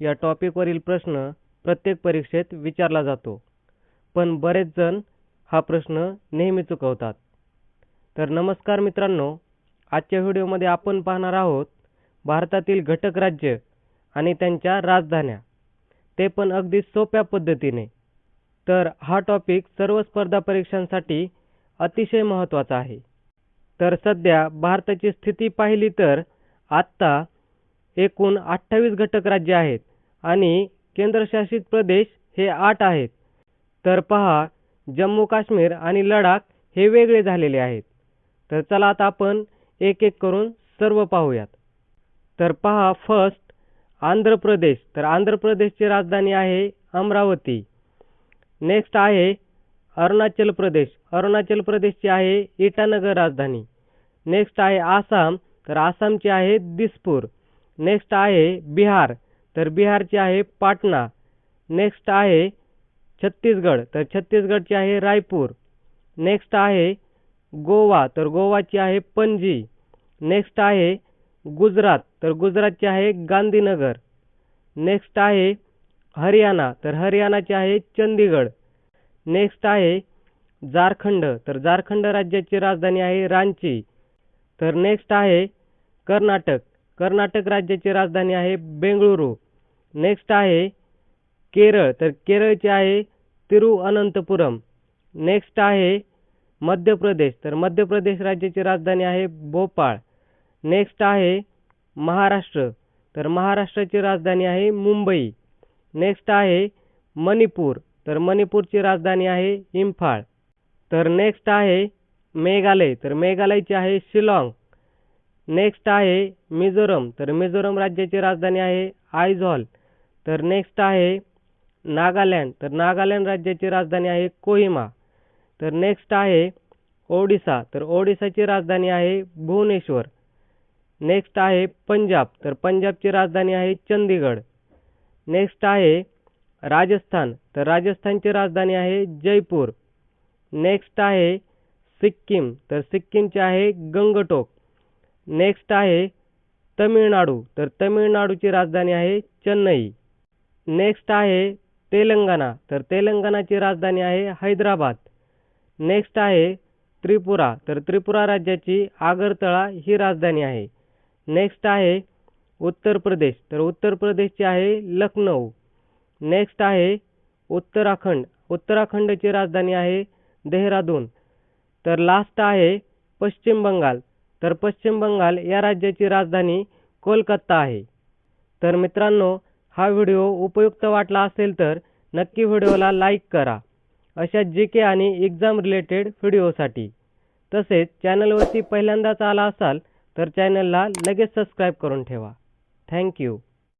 या टॉपिकवरील प्रश्न प्रत्येक परीक्षेत विचारला जातो. पण बरेच जण हा प्रश्न नेहमी चुकवतात. तर नमस्कार मित्रांनो आजच्या व्हिडिओमध्ये आपण पाहणार आहोत भारतातील घटक राज्य आणि त्यांच्या राजधान्या. ते पण अगदी सोप्या पद्धतीने. तर हा टॉपिक सर्व स्पर्धा परीक्षांसाठी अतिशय महत्त्वाचा आहे. तर सध्या भारताची स्थिती पाहिली तर आत्ता एकूण अठ्ठावीस घटक राज्य आहेत. आणि केंद्रशासित प्रदेश हे आठ आहेत. तर पहा जम्मू काश्मीर आणि लडाख हे वेगळे झालेले आहेत. तर चला आता आपण एक एक करून सर्व पाहूयात. तर पहा फर्स्ट आंध्र प्रदेश. तर आंध्र प्रदेशची राजधानी आहे अमरावती. नेक्स्ट आहे अरुणाचल प्रदेश. अरुणाचल प्रदेशची आहे इटानगर राजधानी. नेक्स्ट आहे आसाम. तर आसामची आहे दिसपूर. नेक्स्ट आहे बिहार. तर बिहारची आहे पाटणा. नेक्स्ट आहे छत्तीसगड. तर छत्तीसगडची आहे रायपूर. नेक्स्ट आहे गोवा. तर गोवाची आहे पणजी. नेक्स्ट आहे गुजरात. तर गुजरातची आहे गांधीनगर. नेक्स्ट आहे हरियाणा. तर हरियाणाचे आहे चंदीगड. नेक्स्ट आहे झारखंड. तर झारखंड राज्याची राजधानी आहे रांची. तर नेक्स्ट आहे कर्नाटक. कर्नाटक राज्याची राजधानी आहे बेंगळुरू. नेक्स्ट आहे केरळ. तर केरळची आहे तिरुअनंतपुरम. नेक्स्ट आहे मध्य प्रदेश तर मध्य प्रदेश राज्याची राजधानी आहे भोपाळ. नेक्स्ट आहे महाराष्ट्र. तर महाराष्ट्राची राजधानी आहे मुंबई. नेक्स्ट आहे मणिपूर. तर मणिपूरची राजधानी आहे इम्फाळ. तर नेक्स्ट आहे मेघालय. तर मेघालयची आहे शिलाँग. नेक्स्ट आहे मिझोरम. तर मिझोरम राज्याची राजधानी आहे आयझॉल. तर नेक्स्ट आहे नागालँड. तर नागालँड राज्याची राजधानी आहे कोहिमा. तर नेक्स्ट आहे ओडिसा. तर ओडिसाची राजधानी आहे भुवनेश्वर. नेक्स्ट आहे पंजाब. तर पंजाबची राजधानी आहे चंदीगड नेक्स्ट आहे राजस्थान. तर राजस्थानची राजधानी आहे जयपूर. नेक्स्ट आहे सिक्कीम. तर सिक्कीमची आहे गंगटोक. नेक्स्ट आहे तमिळनाडू. तर तमिळनाडूची राजधानी आहे चेन्नई. नेक्स्ट आहे तेलंगणा. तर तेलंगणाची राजधानी आहे हैदराबाद. नेक्स्ट आहे त्रिपुरा. तर त्रिपुरा राज्याची आगरतळा ही राजधानी आहे. नेक्स्ट आहे उत्तर प्रदेश. तर उत्तर प्रदेशची आहे लखनौ नेक्स्ट आहे उत्तराखंड. उत्तराखंडची राजधानी आहे देहरादून. तर लास्ट आहे पश्चिम बंगाल. तर पश्चिम बंगाल या राज्याची राजधानी कोलकाता आहे. तर मित्रांनो हा व्हिडिओ उपयुक्त वाटला असेल तर नक्की व्हिडिओला लाईक करा. अशा जी के आणि एक्झाम रिलेटेड व्हिडिओसाठी. तसेच चॅनलवरती पहिल्यांदाच आला असाल तर चॅनलला लगेच सबस्क्राईब करून ठेवा. थँक्यू